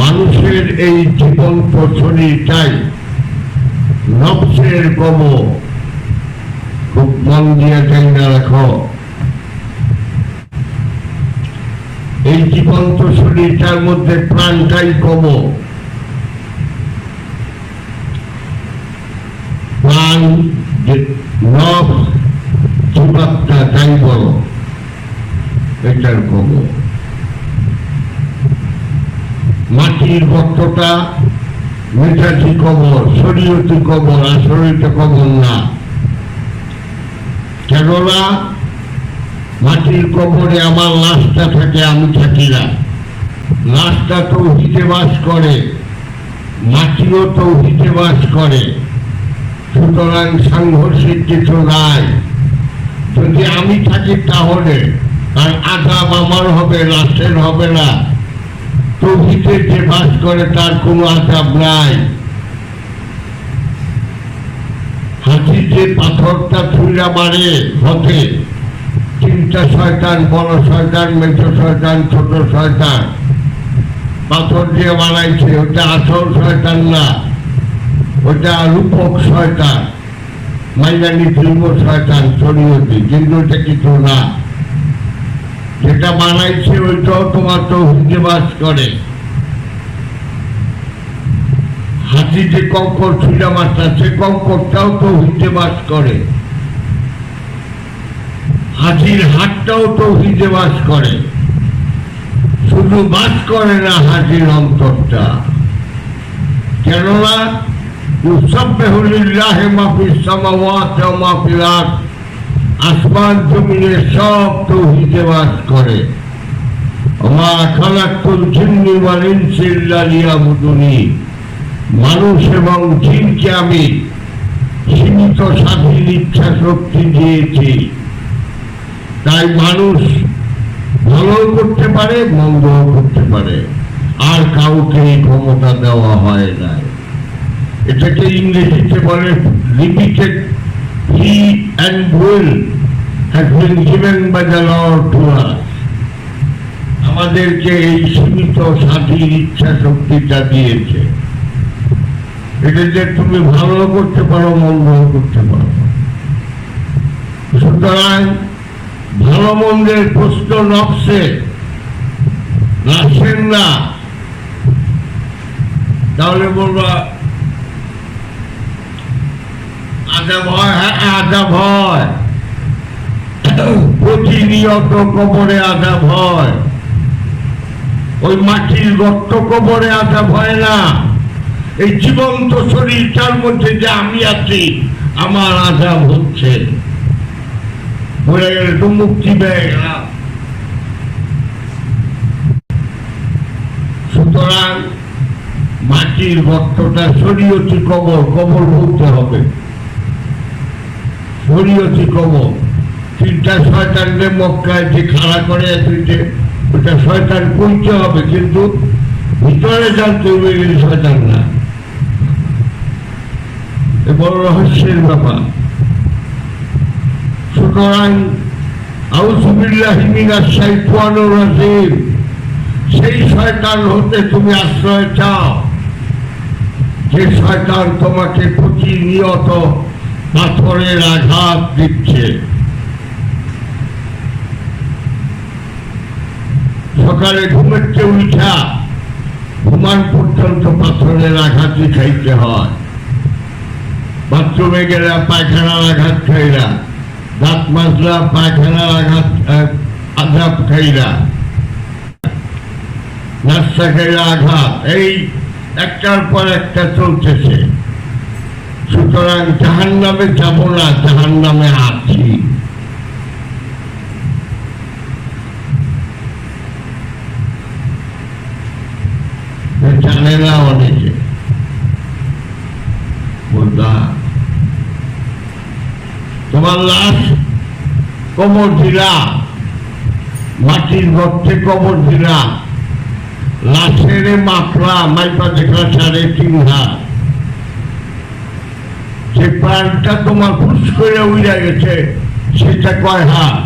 মানুষের এই জীবন শরীরটাই নবসের কবর খুব মন দিয়ে চাইনা রাখো। এই জীবন্ত শরীরটার মধ্যে প্রাণটাই কম প্রাণ নব, জীবাত্মা তাই বড়। এটার কম মাটির গর্তটা মেধাজি কবর, শরীয়তি কবর আসলে এটা কবর না। কেননা মাটির কবরে আমার লাশটা থাকে, আমি থাকি না। লাশটা তো হিতে বাস করে, মাটিও তো হিতে বাস করে। সুতরাং সাংঘর্ষিক কিছু নাই। যদি আমি থাকি তাহলে আর আজাব আমার হবে লাশের হবে না। তৌহিতে যে বাস করে তার কোনো আজাব নাই। হাতি যে পাথরটা ছুঁড়া মারে, হতে। তিনটা শয়তান, বড় শয়তান, মেজ শয়তান, ছোট শয়তান। পাথর দিয়ে বানাইছে ওটা আসল শয়তান না। ওটা রূপক শয়তান। মাইনানি ফিল্ম শয়তান শরীয়তি কিন্তু ওটা কিছু না। যেটা বানাইছে ওইটাও তোমার তো হুঁকে বাস করে। হাতি যে কঙ্কর ছুঁড়া মারটা সে কঙ্করটাও তো হুঁকে বাস করে। হাতির হাতটাও তো হিজে বাস করে। শুধু বাস করে না হাতির অন্তরটা। কেননা উৎসবেহুলিল্লাহে মাফি সামাওয়াত ওয়া মাফিল আসমান জমিনে সব তো হিজে বাস করে। মা খালাকুল জিন্নি ওয়াল ইনসি ইল্লা লিয়াবুদুনি। মানুষ এবং জিনকে আমি সীমিত স্বাধীন ইচ্ছা শক্তি দিয়েছি। তাই মানুষ ভালো করতে পারে মন্দ করতে পারে। আর কাউকে এই ক্ষমতা দেওয়া হয় না এটাকে ইংরেজিতে বলে limited he and will has been given by the lord to us আমাদেরকে এই সীমিত স্বাধীন ইচ্ছা শক্তিটা দিয়েছে এটা যে তুমি ভালো করতে পারো, মন্দ করতে পারো। সুতরাং ভালো মন্দের প্রশ্ন নকশে রাখছেন না তাহলে বলবা হ্যাঁ কবরে আদা ভয় ওই মাটির গর্ত কবরে আদা ভয় না। এই জীবন্ত শরীরটার মধ্যে যে আমি আছি, আমার আজাব হচ্ছে। মুক্তি পেয়ে সুতরাং মাটির গর্তটা শরীয়তি কবর কবর বলতে হবে। শরীয়তি কবর তিনটা শয়তানকে মক্কায় যে খাড়া করে তুইতে ওটা শয়তান কইতে হবে, কিন্তু ভিতরে জানতে হবে শয়তান না। এ বড় রহস্যের ব্যাপার। সুতরাং সেই শয়তান হতে তুমি আশ্রয় চাও। যে শয়তান তোমাকে প্রতিনিয়ত পাথরের আঘাত দিচ্ছে। সকালে ঘুমের চেয়ে উঠা। ঘুমান পর্যন্ত পাথরের আঘাত খাইতে হয়। বাথরুমে গেলে পায়খানার আঘাত খাইরা দাঁত মাজলা পায়খানার আঘাত আঘাত খাইরা নাস্তা খাইরা আঘাত। এই একটার পর একটা চলতেছে। সুতরাং জাহান নামে যাব না জাহান নামে আছি জানে না অনেকে। তোমার লাশ কোমর দিলা মাটির গর্তে কবর দিলাম লাশের মাপলা, মাইপা দেখলা সাড়ে তিন হাত। যে প্রাণটা তোমার ফুস করে উড়ে গেছে, সেটা কয় হাত?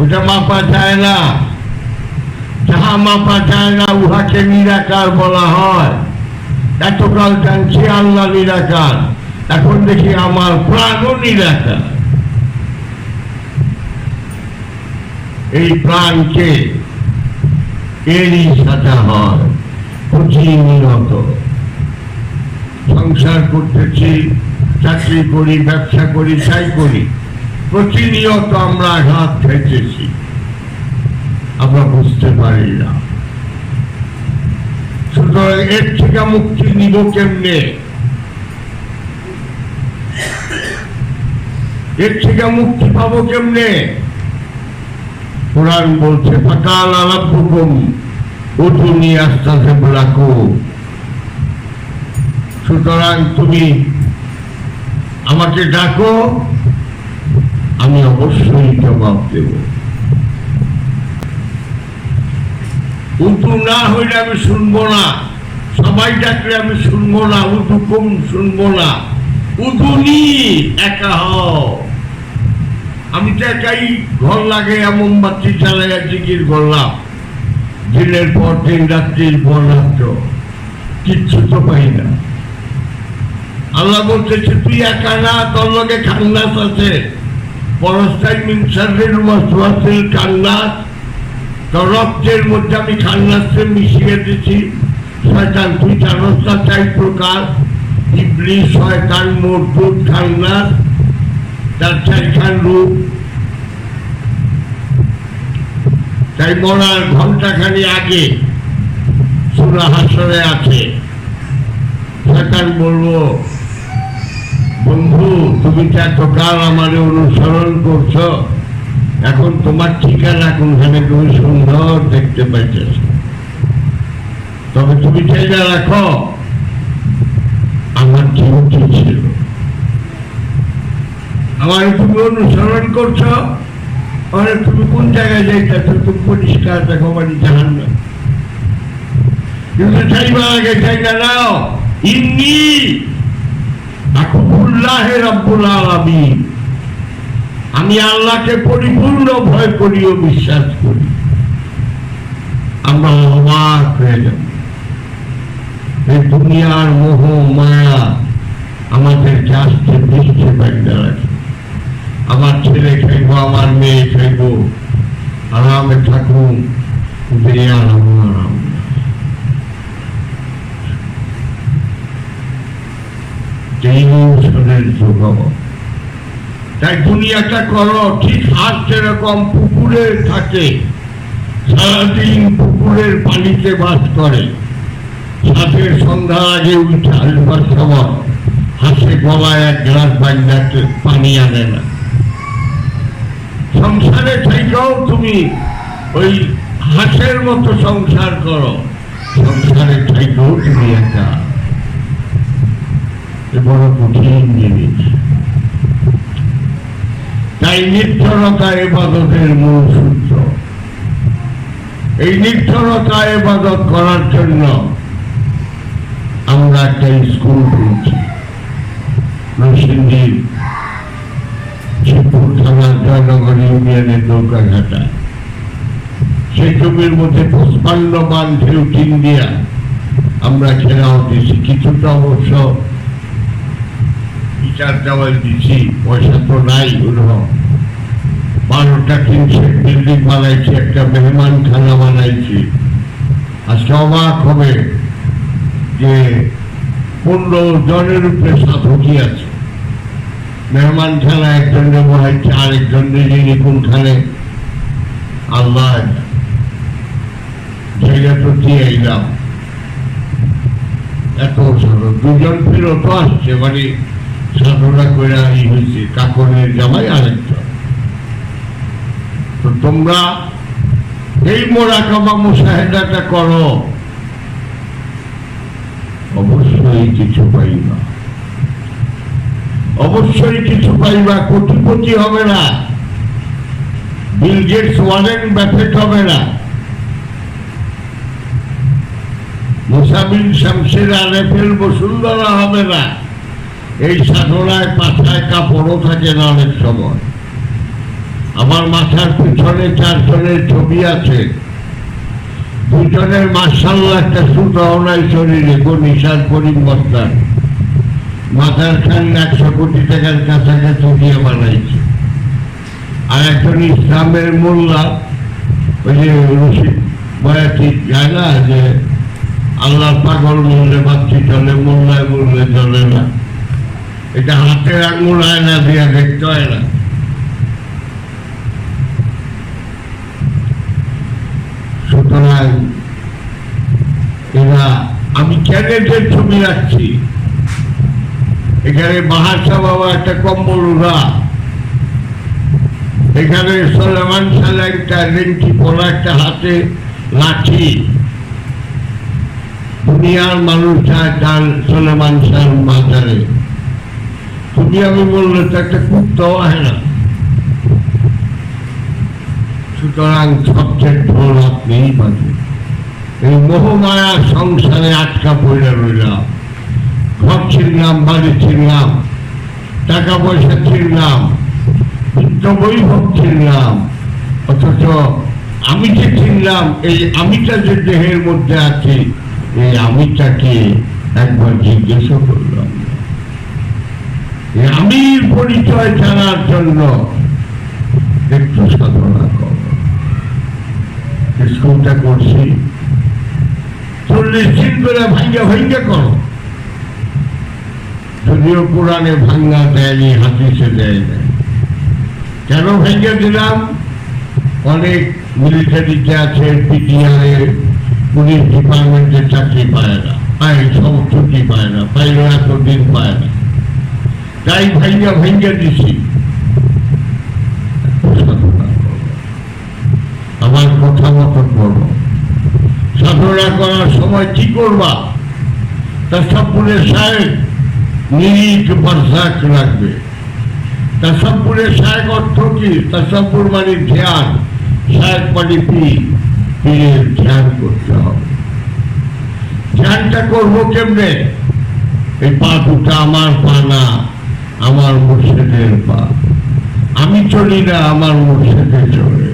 ওটা মাপা যায় না। যাহা মাপা যায় না, উহাকে নিরাকার বলা হয়। এতকাল জানছি আল্লাহ নিরাকার, এখন দেখি আমার প্রাণও নিরাকার। এই প্রাণকে এরই সাজা হয় প্রতিনিয়ত সংসার করতেছি, চাকরি করি, ব্যবসা করি, তাই করি। প্রতিনিয়ত আমরা আঘাত খাইতেছি আমরা বুঝতে পারি না। সুতরাং এর থেকে মুক্তি নিব কেমনে? এর থেকে মুক্তি পাবো কেমনে? কোরআন বলছে, ফাকাল আলাপুকুম উঠুনি আস্তাতে বলাকু সুতরাং তুমি আমাকে ডাকো, আমি অবশ্যই জবাব দেব। উঁচু না হইলে আমি শুনব না। সবাই ডাকলে আমি শুনব না, উঁচু কম শুনব না। উঠুনি একা হও। আমি তো একাই ঘর লাগে, মোমবাতি চালাই জিকির করলাম। দিনের পর দিন, রাত্রির পর রাত্র, কিচ্ছু তো পাই না। আল্লাহ বলতেছে তুই একা না তোর লগে খান্নাস আছে পরস্তাই মিনসারের ওয়াসওয়াসিল খান্নাস তোর রক্তের মধ্যে আমি খান্নাসে মিশিয়ে দিছি। শয়তান, তুই জানোস না চাই প্রকার। ইবলিশ শয়তান মরদুদ খান্নাস তার চারখান রূপ। তাই মরার ঘন্টাখানি আগে সুরা হাসরে আছে। শয়তান বলব বন্ধু, তুমি এতকাল আমার অনুসরণ করছ। এখন তোমার ঠিকানা কোনখানে তুমি সুন্দর দেখতে পাইতেছ। তবে তুমি চাইলে রাখো, আমার ডিউটি ছিল। আমার তুমি অনুসরণ করছ, আর তুমি কোন জায়গায় যাইতেছো তুমি পরিষ্কার দেখো বাড়ি জাহান না কিন্তু চাইবা আগে চাইনা নাও। ইন্নি আলামিন। আমি আল্লাহকে পরিপূর্ণ ভয় করি ও বিশ্বাস করি। আমরা অবাক হয়ে যাব এই দুনিয়ার মোহ মায়া আমাদেরকে আসতে বৃষ্টি বাইন্দা রাখে। আমার ছেলে খাইব আমার মেয়ে খাইব আরামে থাকুন, দুনিয়ার আমার তাই দুনিয়াটা করো, ঠিক থাকে, সারাদিন পুকুরের পানিতে বাস করে। সাথের সন্ধ্যা আগে উঠে আসবার সময় হাসে গলায় এক গ্লাস বান্ধাতে পানি আনে না। সংসারে থেকেও তুমি ওই হাঁসের মতো সংসার করো। সংসারে থেকেও তুমি একা। এ বড় জিনিস তাই নির্জনতা এবাদতের মূল সূত্র। এই নির্জনতা এবাদত করার জন্য আমরা একটা স্কুল খুলছি। নরসিংদীর শিবপুর থানার জয়নগর ইউনিয়নের নৌকাঘাটা। সেই জমির মধ্যে পুষ্পান্ন বান ঢেউ টিন দিয়া আমরা ঘেরাও দিয়েছি কিছুটা অবশ্য বিচার দেওয়াল দিছি পয়সা তো নাই ওরকম বারোটা তিনশো বিল্ডিং বানাইছি, একটা মেহমান খানা বানাইছি। আজকে অবাক হবে যে পনেরো জনের উপরে সাধকি আছে। মেহমান খানা একজনের বহাইছে আরেকজনের যিনি কোনখানে? আল্লাহ জায়গা তো দিয়ে এলাম এত দুজন ফেরত আসছে মানে সাধনা করে ই হয়েছে কাকনের জামাই আরেকজন তো তোমরা এই মোরাকাবা মুশাহেদাটা করো। অবশ্যই কিছু পাইবা। অবশ্যই কিছু পাইবা, কোটিপতি হবে না। বিল গেটস ওয়ারেন ব্যাফেট হবে না। মুসাবিন শামসের আরেফেল বসুন্ধরা হবে না। এই সাধনায় পাছায় কাপড়ও থাকে না অনেক সময়। আমার মাথার পিছনে চারজনের ছবি আছে। দুজনের মার্শাল্লাহ একটা সুতাও নাই শরীরে নিশার পরিবর্তন মাথার খান একশো কোটি টাকার কাছাকাছি দিয়ে বানাইছে। আর একজন ইসলামের মোল্লা, ওই যে রশিদ বয়াতি যায় না যে আল্লাহ পাগল মূল্যে বাচ্চি চলে, মোল্লায় মূল্যে চলে না। এটা হাতের আঙুল আয়না দিয়ে দেখতে হয় না। সুতরাং এরা, আমি এদের ছবি রাখছি? এখানে বাহাসা বাবা একটা কম্বল উড়া। এখানে সোলেমান সালে একটা রেঞ্চি পড়া একটা হাতে লাঠি। দুনিয়ার মানুষ যায় তার সোলেমান শাহ মাজারে তুমি আমি বললে তো একটা কুত্তাও হয় না। সুতরাং সবচেয়ে ঢোল আপনিই বাজে এই মোহমায়া সংসারে আটকা পড়ে রইলাম। ঘর ছিনলাম বাড়ি ছিনলাম টাকা পয়সা ছিনলাম বিত্ত বৈভব ছিনলাম অথচ আমি যে ছিনলাম এই আমিটা যে দেহের মধ্যে আছে, এই আমিটাকে একবার জিজ্ঞেস করলাম। আমির পরিচয় জানার জন্য একটু সাধনা কর। করছি, চল্লিশ দিন করে ভাঙ্গা ভাঙ্গা করো। যদিও কোরআনে ভাঙ্গা দেয়নি, হাদিসে দেয় না কেন ভেঙে দিলাম? অনেক মিলিটারিতে আছে পিটিআরে পুলিশ ডিপার্টমেন্টে চাকরি পায় না পায় সব ছুটি পায় না পাইল এতদিন পায় না। তাই ভাইয়া ভাঙ্গা দিছি। আমার কথা মতো করো সাধনা করার সময় কি করবা? তাসাপুরের সাহেব নিরিট বর্ষাক রাখবে। তাসাপুরের সাহেব অর্থ কি? তাসাপুর মানে ধ্যান, সাহেব মানে পীর পীরের ধ্যান করতে হবে। ধ্যানটা করব কেমনে? এই পা দুটা আমার পা না। আমার মুর্শিদের পা। আমি চলি না আমার মুর্শিদে চলে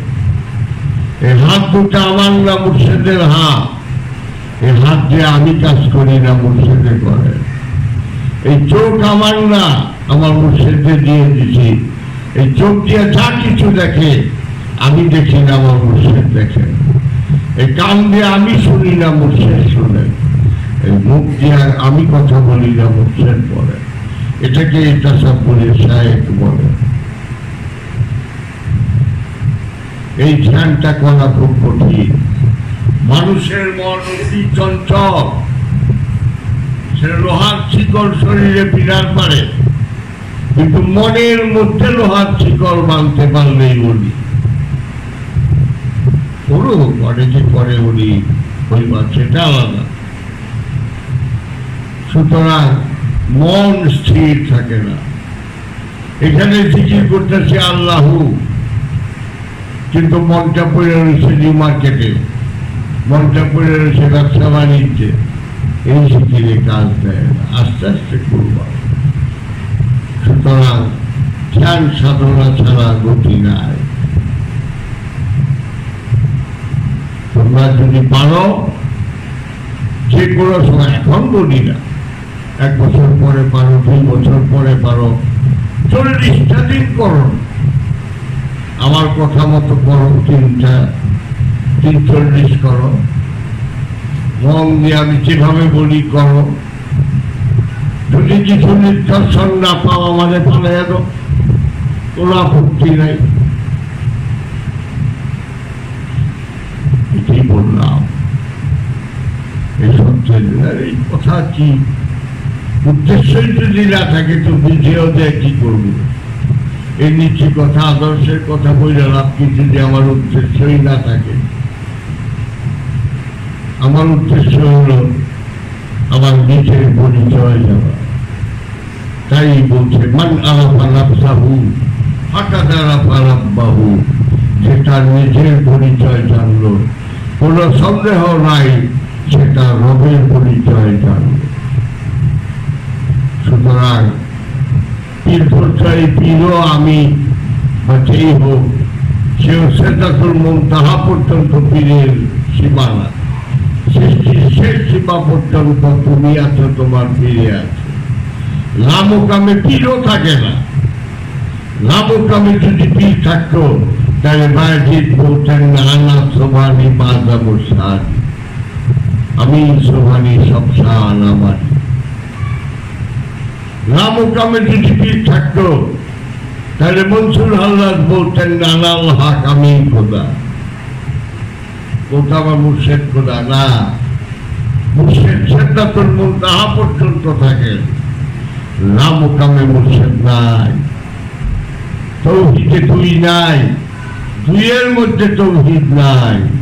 এই হাত দুটো আমার না মুর্শিদের হাত। এই হাত দিয়ে আমি কাজ করি না মুর্শিদে করে। এই চোখ আমার না, আমার মুর্শিদে দিয়ে দিছি। এই চোখ দিয়ে যা কিছু দেখে, আমি দেখি না আমার মুর্শিদ দেখে। এই কান দিয়ে আমি শুনি না মুর্শিদ শুনে। এই মুখ দিয়ে আমি কথা বলি না মুর্শিদ বলে। এটাকে বলে সাহেব বলে। এই ধ্যানটা করা খুব কঠিন। মানুষের মন অতি চঞ্চল। সে লোহার শিকল শরীরে বিরাট পারে কিন্তু মনের মধ্যে লোহার শিকল মানতে পারলেই উনি করো করে যে করে উনি ওই সেটা আলাদা। সুতরাং মন স্থির থাকে না। এখানে জিকির করতেছে আল্লাহু। কিন্তু মনটা পড়ে রয়েছে নিউ মার্কেটে মনটা পড়ে রয়েছে ব্যবসা বাণিজ্যে। এই শিখিরে কাজ দেয় আস্তে আস্তে করবা সুতরাং ধ্যান সাধনা ছাড়া গতি নাই। তোমরা যদি পারো, যে কোনো সময় এখন বলি না। এক বছর পরে পারো, দুই বছর পরে পারো। চল্লিশটা দিন করো। আমার কথা মতো করো, তিনটা, তিন চল্লিশ করো। মন দিয়ে আমি যেভাবে বলি করো। যদি কিছু নিদর্শন না পাও আমাদের পালে এলো কোনো আপত্তি নাই। এটাই বললাম। এই সত্যের এই কথা কি? উদ্দেশ্যই যদি না থাকে, তো বুঝেও দেয় কি করব। এই নিচে কথা, আদর্শের কথা বলে লাভ কি যদি আমার উদ্দেশ্যই না থাকে? আমার উদ্দেশ্য হলো আমার নিজের পরিচয় দেওয়া। তাই বলছে, মান আলাফা নাফসাহু ফাকাদ আলাফা রাব্বাহু যে তার নিজের পরিচয় জানলো, কোনো সন্দেহ নাই, সেটা রবের পরিচয় জানলো। সুতরাং পীর পীরও আমি যেই হোক, সেও সেটাতুল মন তাহা পর্যন্ত পীরের সীমানা সৃষ্টির শেষ সীমা পর্যন্ত তুমি আছো, তোমার পীরে আছে। লামকামে পীরও থাকে না। লামকামে যদি পীর থাকতো, তাহলে বায়জিৎ বলতেন, নানা সোভানি বাজা মুসান আমি সোভানি সব শান আমার লামকামে যদি পীর থাকতো, তাহলে মনসুর হাল্লাদ বলতেন নানাল হাক আমি খোদা। কোথা আমার মুর্শেদ খোদা, না। মুর্শেদ সেদ্দাতুল মন তাহা পর্যন্ত থাকে। লামকামে মুর্শেদ নাই। তৌহিদে দুই নাই। দুইয়ের মধ্যে তৌহিদ নাই।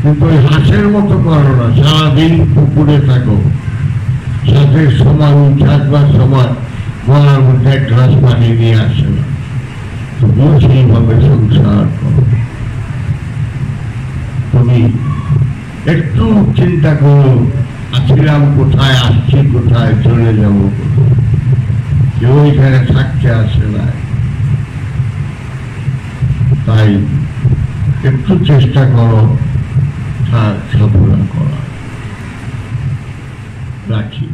কিন্তু ওই হাঁসের মতো করো না, সারাদিন পুকুরে থাকো। সাথে উঠে আসবার সময় মধ্যে গ্লাস পানি নিয়ে আসে না। তুমিও সেইভাবে সংসার তুমি একটু চিন্তা করো, আছিলাম কোথায়, আসছি কোথায়, চলে যাব কেউ এখানে থাকতে আসে না। তাই একটু চেষ্টা করো আশা পূরণ করা। রাখি।